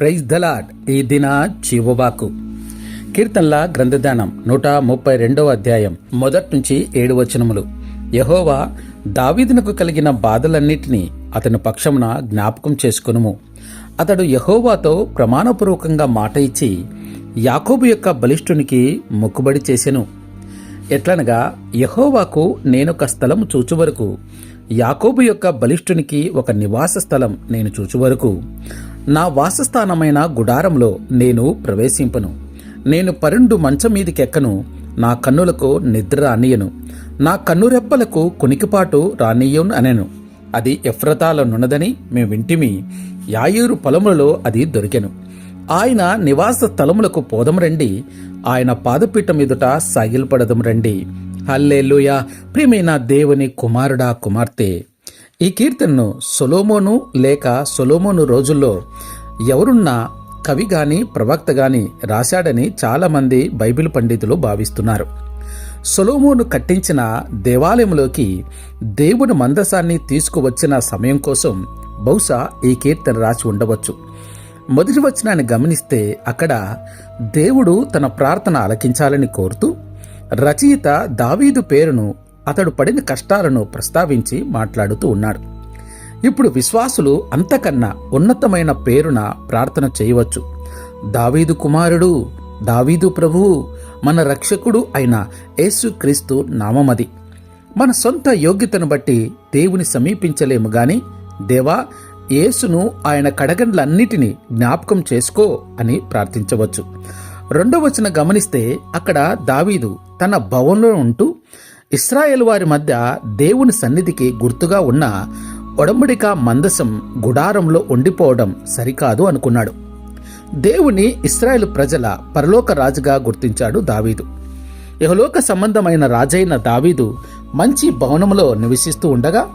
Praise the Lord ఈ దిన జీవవాకు కీర్తనల గ్రంథదానం నూట ముప్పై రెండవ అధ్యాయం మొదటి నుంచి ఏడు వచనములు. యహోవా దావీదునకు కలిగిన బాధలన్నిటినీ అతని పక్షమున జ్ఞాపకం చేసుకునుము. అతడు యహోవాతో ప్రమాణపూర్వకంగా మాట ఇచ్చి యాకోబు యొక్క బలిష్ఠునికి మొక్కుబడి చేసెను. ఎట్లనగా యహోవాకు నేనొక స్థలం చూచు వరకు యాకోబు యొక్క బలిష్ఠునికి ఒక నివాస స్థలం నేను చూచు వరకు. నా వాసస్థానమైన గుడారంలో నేను ప్రవేశింపను. నేను పరుండు మంచం మీదికెక్కను. నా కన్నులకు నిద్ర రానియను. నా కన్నురెప్పలకు కునికిపాటు రానియను అనెను. అది ఎఫ్రతాలనున్నదని మేము వింటిమి. యాయూరు పొలములలో అది దొరికెను. ఆయన నివాస స్థలములకు పోదం రండి. ఆయన పాదపీఠం ఎదుట సాగిల్పడదం రండి. హల్లెలూయా! ప్రియమైన దేవుని కుమారుడా కుమార్తె! ఈ కీర్తనను సొలోమోను లేక సొలోమోను రోజుల్లో ఎవరున్నా కవి గాని ప్రవక్త గాని రాశాడని చాలామంది బైబిల్ పండితులు భావిస్తున్నారు. సొలోమోను కట్టించిన దేవాలయంలోకి దేవుని మందసాన్ని తీసుకువచ్చిన సమయం కోసం బహుశా ఈ కీర్తన రాసి ఉండవచ్చు. మొదటి వచనాన్ని గమనిస్తే అక్కడ దేవుడు తన ప్రార్థన ఆలకించాలని కోరుతూ రచయిత దావీదు పేరును అతడు పడిన కష్టాలను ప్రస్తావించి మాట్లాడుతూ ఉన్నాడు. ఇప్పుడు విశ్వాసులు అంతకన్నా ఉన్నతమైన పేరున ప్రార్థన చేయవచ్చు. దావీదు కుమారుడు దావీదు ప్రభువు మన రక్షకుడు అయిన యేసుక్రీస్తు నామమది. మన సొంత యోగ్యతను బట్టి దేవుని సమీపించలేము గాని దేవా యేసును ఆయన కడగండ్లన్నిటినీ జ్ఞాపకం చేసుకో అని ప్రార్థించవచ్చు. రెండవ వచన గమనిస్తే అక్కడ దావీదు తన భవనంలో ఉంటూ ఇస్రాయేల్ వారి మధ్య దేవుని సన్నిధికి గుర్తుగా ఉన్న ఒడంబడిక మందసం గుడారంలో ఉండిపోవడం సరికాదు అనుకున్నాడు. దేవుని ఇస్రాయేల్ ప్రజల పరలోక రాజుగా గుర్తించాడు దావీదు. యహలోక సంబంధమైన రాజైన దావీదు మంచి భవనంలో నివసిస్తూ ఉండగా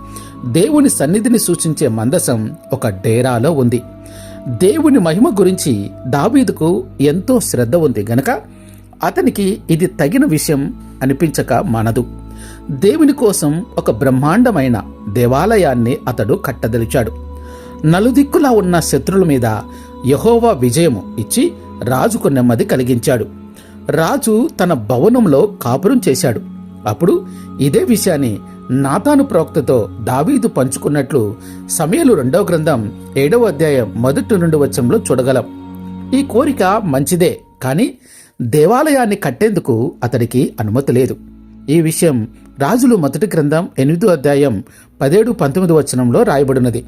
దేవుని సన్నిధిని సూచించే మందసం ఒక డేరాలో ఉంది. దేవుని మహిమ గురించి దావీదుకు ఎంతో శ్రద్ధ ఉంది గనక అతనికి ఇది తగిన విషయం అనిపించక మనదు. దేవుని కోసం ఒక బ్రహ్మాండమైన దేవాలయాన్ని అతడు కట్టదలిచాడు. నలుదిక్కులా ఉన్న శత్రుల మీద యహోవా విజయము ఇచ్చి రాజుకు నెమ్మది కలిగించాడు. రాజు తన భవనంలో కాపురం చేశాడు. అప్పుడు ఇదే విషయాన్ని నాతాను ప్రవక్తతో దావీదు పంచుకున్నట్లు సమయలు రెండవ గ్రంథం ఏడవ అధ్యాయం మొదటి నుండి వచ్చంలో చూడగలం. ఈ కోరిక మంచిదే కానీ దేవాలయాన్ని కట్టేందుకు అతడికి అనుమతి లేదు. ఈ విషయం రాజులు మొదటి గ్రంథం ఎనిమిదో అధ్యాయం పదేడు పంతొమ్మిది వచనంలో రాయబడినది.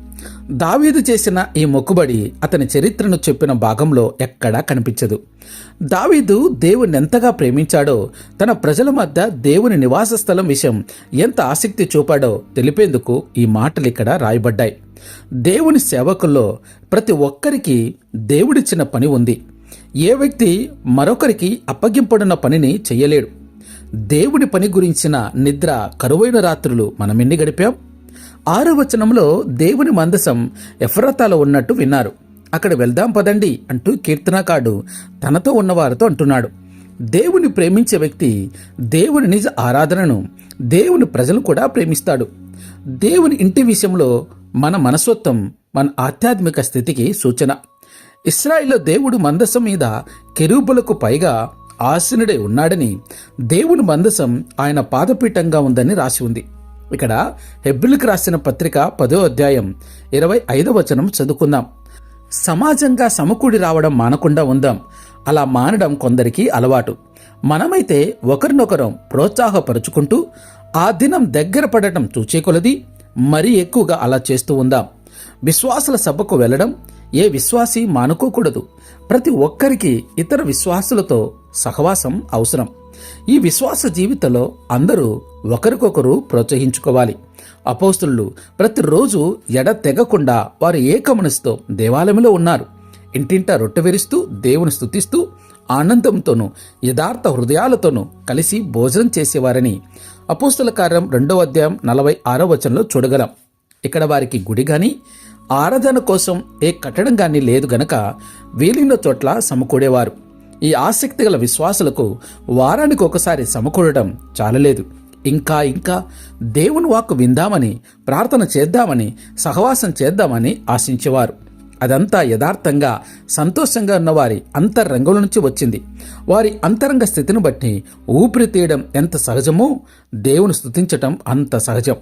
దావీదు చేసిన ఈ మొక్కుబడి అతని చరిత్రను చెప్పిన భాగంలో ఎక్కడా కనిపించదు. దావీదు దేవుని ఎంతగా ప్రేమించాడో తన ప్రజల మధ్య దేవుని నివాస స్థలం విషయం ఎంత ఆసక్తి చూపాడో తెలిపేందుకు ఈ మాటలు ఇక్కడ రాయబడ్డాయి. దేవుని సేవకుల్లో ప్రతి ఒక్కరికి దేవుడిచ్చిన పని ఉంది. ఏ వ్యక్తి మరొకరికి అప్పగింపడున్న పనిని చేయలేడు. దేవుడి పని గురించిన నిద్ర కరువైన రాత్రులు మనమెన్ని గడిపాం? ఆరో వచనంలో దేవుని మందసం ఎఫ్రతాలో ఉన్నట్టు విన్నారు. అక్కడ వెళ్దాం పదండి అంటూ కీర్తనకాడు తనతో ఉన్నవారితో అంటున్నాడు. దేవుని ప్రేమించే వ్యక్తి దేవుని నిజ ఆరాధనను దేవుని ప్రజలు కూడా ప్రేమిస్తాడు. దేవుని ఇంటి విషయంలో మన మనస్వత్వం మన ఆధ్యాత్మిక స్థితికి సూచన. ఇస్రాయిల్లో దేవుడు మందసం మీద కెరూబులకు పైగా ఆసీనుడై ఉన్నాడని దేవుని మందసం ఆయన పాదపీఠంగా ఉందని రాసి ఉంది. ఇక్కడ హెబ్రిల్కి రాసిన పత్రిక పదో అధ్యాయం ఇరవై ఐదో వచనం చదువుకుందాం. సమాజంగా సమకూడి రావడం మానకుండా ఉందాం. అలా మానడం కొందరికి అలవాటు. మనమైతే ఒకరినొకరం ప్రోత్సాహపరుచుకుంటూ ఆ దినం దగ్గర పడటం చూచే కొలది మరీ ఎక్కువగా అలా చేస్తూ ఉందాం. విశ్వాసుల సభకు వెళ్ళడం ఏ విశ్వాసి మానుకోకూడదు. ప్రతి ఒక్కరికి ఇతర విశ్వాసులతో సహవాసం అవసరం. ఈ విశ్వాస జీవితంలో అందరూ ఒకరికొకరు ప్రోత్సహించుకోవాలి. అపోస్తులు ప్రతిరోజు ఎడ తెగకుండా వారు ఏకమనసుతో దేవాలయంలో ఉన్నారు. ఇంటింటా రొట్టె విరుస్తూ దేవుని స్తుతిస్తూ ఆనందంతోనూ యథార్థ హృదయాలతోనూ కలిసి భోజనం చేసేవారని అపోస్తుల కార్యం రెండవ అధ్యాయం నలభై ఆరో వచనంలో చూడగలం. ఇక్కడ వారికి గుడి గాని ఆరాధన కోసం ఏ కట్టడం కానీ లేదు గనక వీలిన చోట్ల సమకూడేవారు. ఈ ఆసక్తి గల విశ్వాసులకు వారానికి ఒకసారి సమకూడడం చాలలేదు. ఇంకా ఇంకా దేవుని వాక్కు విందామని ప్రార్థన చేద్దామని సహవాసం చేద్దామని ఆశించేవారు. అదంతా యథార్థంగా సంతోషంగా ఉన్న వారి అంతరంగం నుంచి వచ్చింది. వారి అంతరంగ స్థితిని బట్టి ఊపిరి తీయడం ఎంత సహజమో దేవుని స్థుతించటం అంత సహజం.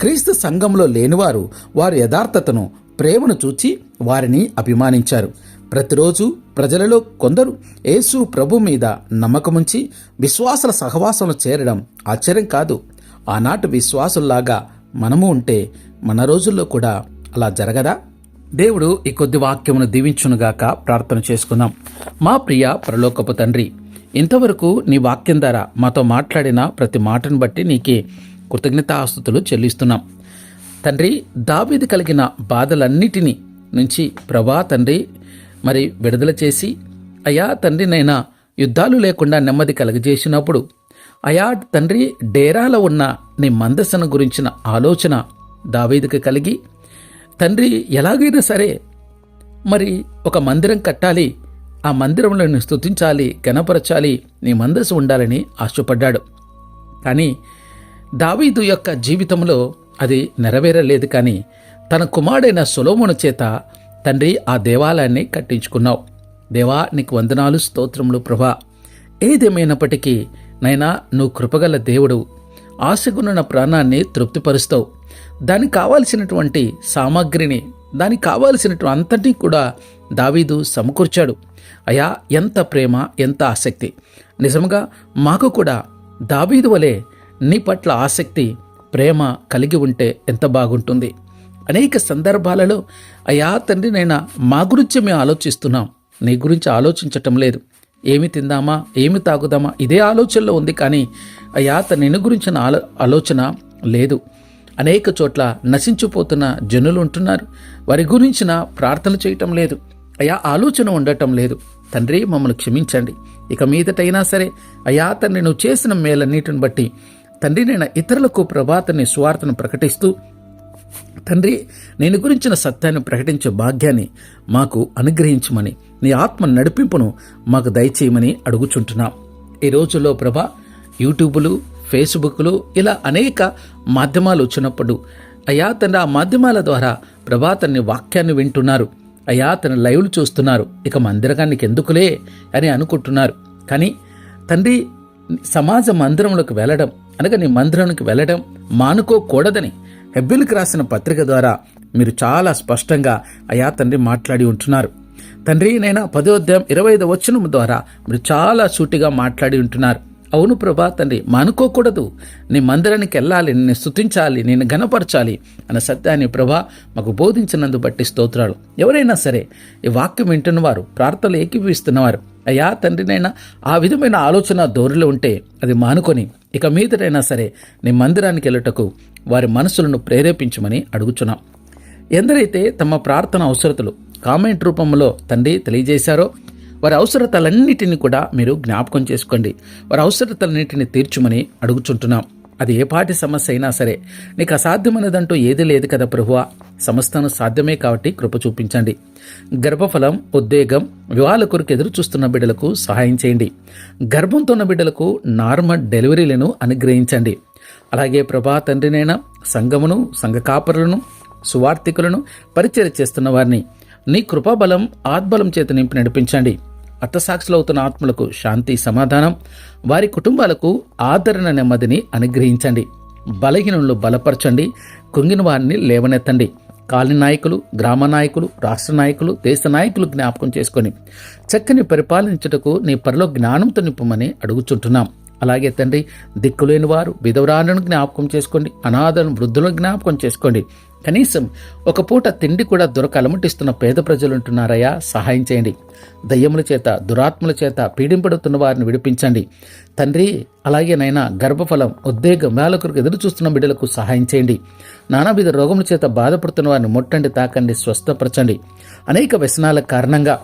క్రీస్తు సంఘంలో లేనివారు వారి యథార్థతను ప్రేమను చూచి వారిని అభిమానించారు. ప్రతిరోజు ప్రజలలో కొందరు యేసు ప్రభు మీద నమ్మకముంచి విశ్వాసుల సహవాసంలో చేరడం ఆశ్చర్యం కాదు. ఆనాటి విశ్వాసుల్లాగా మనము ఉంటే మన రోజుల్లో కూడా అలా జరగదా? దేవుడు ఈ కొద్ది వాక్యమును దీవించునుగాక ప్రార్థన చేసుకుందాం. మా ప్రియ ప్రలోకపు తండ్రి ఇంతవరకు నీ వాక్యం ద్వారా మాతో మాట్లాడిన ప్రతి మాటను బట్టి నీకే కృతజ్ఞతాస్తుతులు చెల్లిస్తున్నాం. తండ్రి దావీది కలిగిన బాధలన్నిటినీ నుంచి ప్రభా తండ్రి మరి విడుదల చేసి అయా తండ్రి నైనా యుద్ధాలు లేకుండా నెమ్మది కలగజేసినప్పుడు అయా తండ్రి డేరాలో ఉన్న నీ మందసన గురించిన ఆలోచన దావీదికి కలిగి తండ్రి ఎలాగైనా సరే మరి ఒక మందిరం కట్టాలి ఆ మందిరంలో నేను స్తుతించాలి గణపరచాలి నీ మందస్సు ఉండాలని ఆశపడ్డాడు. కానీ దావీదు యొక్క జీవితంలో అది నెరవేరలేదు కానీ తన కుమారుడైన సొలోమును చేత తండ్రి ఆ దేవాలయాన్ని కట్టించుకున్నావు. దేవా నీకు వందనాలు స్తోత్రములు ప్రభా. ఏదేమైనప్పటికీ నైనా నువ్వు కృపగల దేవుడు. ఆశగున్న ప్రాణాన్ని తృప్తిపరుస్తావు. దానికి కావాల్సినటువంటి సామాగ్రిని దానికి కావాల్సినటువంటి అంతటినీ కూడా దావీదు సమకూర్చాడు. అయా ఎంత ప్రేమ ఎంత ఆసక్తి. నిజంగా మాకు కూడా దావీదు వలె నీ పట్ల ఆసక్తి ప్రేమ కలిగి ఉంటే ఎంత బాగుంటుంది? అనేక సందర్భాలలో అయ్యా తండ్రి నేను మా గురించి మేము ఆలోచిస్తున్నాం. నీ గురించి ఆలోచించటం లేదు. ఏమి తిందామా? ఏమి తాగుదామా? ఇదే ఆలోచనలో ఉంది కానీ అయ్యా తన గురించిన ఆలో ఆలోచన లేదు. అనేక చోట్ల నశించిపోతున్న జనులు ఉంటున్నారు. వారి గురించిన ప్రార్థన చేయటం లేదు. అయా ఆలోచన ఉండటం లేదు. తండ్రి మమ్మల్ని క్షమించండి. ఇక మీదటైనా సరే అయా తండ్రి నువ్వు చేసిన మేలన్నిటిని బట్టి తండ్రి నేను ఇతరులకు ప్రభాతని స్వార్థను ప్రకటిస్తూ తండ్రి నేను గురించిన సత్యాన్ని ప్రకటించే భాగ్యాన్ని మాకు అనుగ్రహించమని నీ ఆత్మ నడిపింపును మాకు దయచేయమని అడుగుచుంటున్నాం. ఈ రోజుల్లో ప్రభా యూట్యూబులు ఫేస్బుక్లు ఇలా అనేక మాధ్యమాలు వచ్చినప్పుడు అయా తండ్రి ఆ మాధ్యమాల ద్వారా ప్రభా తన్ని వాక్యాన్ని వింటున్నారు. అయా తన లైవ్లు చూస్తున్నారు. ఇక మందిరగానికి ఎందుకులే అని అనుకుంటున్నారు. కానీ తండ్రి సమాజ మందిరంలోకి వెళ్ళడం అనగా నీ మందిరానికి వెళ్ళడం మానుకోకూడదని హెబ్బిల్కి రాసిన పత్రిక ద్వారా మీరు చాలా స్పష్టంగా అయా తండ్రి మాట్లాడి ఉంటున్నారు. తండ్రి నైనా పదో అధ్యాయం ఇరవై ఐదు వచనం ద్వారా మీరు చాలా సూటిగా మాట్లాడి ఉంటున్నారు. అవును ప్రభా తండ్రి మానుకోకూడదు. నీ మందిరానికి వెళ్ళాలి నిన్ను స్తుతించాలి నేను ఘనపరచాలి అన్న సత్యాన్ని ప్రభా మాకు బోధించినందు బట్టి స్తోత్రాలు. ఎవరైనా సరే ఈ వాక్యం వింటున్న వారు ప్రార్థనలు ఏకీపిస్తున్నవారు అయ్యా తండ్రినైనా ఆ విధమైన ఆలోచన ధోరణిలో ఉంటే అది మానుకొని ఇక మీదటైనా సరే నీ మందిరానికి వెళ్ళటకు వారి మనసులను ప్రేరేపించమని అడుగుచున్నాం. ఎందరైతే తమ ప్రార్థన అవసరతలు కామెంట్ రూపంలో తండ్రి తెలియజేశారో వారి అవసరతలన్నిటిని కూడా మీరు జ్ఞాపకం చేసుకోండి. వారి అవసరతలన్నిటిని తీర్చుమని అడుగుచుంటున్నాం. అది ఏపాటి సమస్య అయినా సరే నీకు అసాధ్యమైనదంటూ ఏది లేదు కదా ప్రభువా. సమస్తను సాధ్యమే కాబట్టి కృప చూపించండి. గర్భఫలం ఉద్వేగం వివాహాల కొరకు ఎదురు చూస్తున్న బిడ్డలకు సహాయం చేయండి. గర్భంతో ఉన్న బిడ్డలకు నార్మల్ డెలివరీలను అనుగ్రహించండి. అలాగే ప్రభా తండ్రినైనా సంఘమును సంఘ కాపరులను సువార్థికులను పరిచయం చేస్తున్న వారిని నీ కృపాబలం ఆత్బలం చేత నింపి నడిపించండి. అర్థసాక్షులవుతున్న ఆత్మలకు శాంతి సమాధానం. వారి కుటుంబాలకు ఆదరణ నెమ్మదిని అనుగ్రహించండి. బలహీనులు బలపరచండి. కుంగిన వారిని లేవనెత్తండి. కాలి నాయకులు గ్రామ నాయకులు రాష్ట్ర నాయకులు దేశ నాయకులు జ్ఞాపకం చేసుకొని చక్కని పరిపాలించుటకు నీ పరిలో జ్ఞానంతో నింపమని అడుగుచుంటున్నాం. అలాగే తండ్రి దిక్కులేని వారు విధవరాలను జ్ఞాపకం చేసుకోండి. అనాథలను వృద్ధులను జ్ఞాపకం చేసుకోండి. కనీసం ఒక పూట తిండి కూడా దొరక అలమటిస్తున్న పేద ప్రజలుంటున్నారయ్యా సహాయం చేయండి. దయ్యముల చేత దురాత్మల చేత పీడింపడుతున్న వారిని విడిపించండి. తండ్రి అలాగే నైనా గర్భఫలం ఉద్వేగం వేలకొరకు ఎదురు చూస్తున్న బిడ్డలకు సహాయం చేయండి. నానావిధ రోగముల చేత బాధపడుతున్న వారిని ముట్టండి తాకండి స్వస్థపరచండి. అనేక వ్యసనాల కారణంగా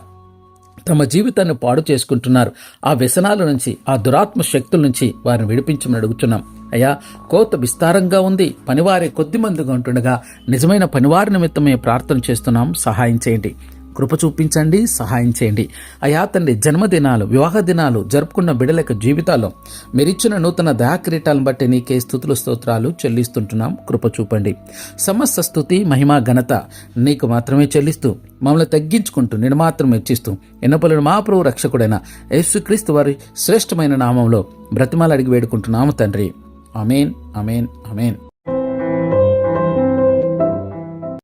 తమ జీవితాన్ని పాడు చేసుకుంటున్నారు. ఆ వ్యసనాల నుంచి ఆ దురాత్మ శక్తుల నుంచి వారిని విడిపించమని అడుగుతున్నాం. అయ్యా కోత విస్తారంగా ఉంది. పనివారే కొద్ది మందిగా ఉంటుండగా నిజమైన పనివారి నిమిత్తమే ప్రార్థన చేస్తున్నాం. సహాయం చేయండి. కృప చూపించండి సహాయం చేయండి. అయా తండ్రి జన్మదినాలు వివాహ దినాలు జరుపుకున్న బిడల యొక్క జీవితాల్లో మీరిచ్చిన నూతన దయాక్రీటాలను బట్టి నీకే స్థుతులు స్తోత్రాలు చెల్లిస్తుంటున్నాం. కృప చూపండి. సమస్త స్థుతి మహిమ ఘనత నీకు మాత్రమే చెల్లిస్తూ మమ్మల్ని తగ్గించుకుంటూ నేను మాత్రం మెచ్చిస్తూ ఎన్నపలను మా ప్రభు రక్షకుడైన యేసుక్రీస్తు వారి శ్రేష్టమైన నామంలో బ్రతిమాలు అడిగి వేడుకుంటున్నాము తండ్రి. Amén, amén, amén.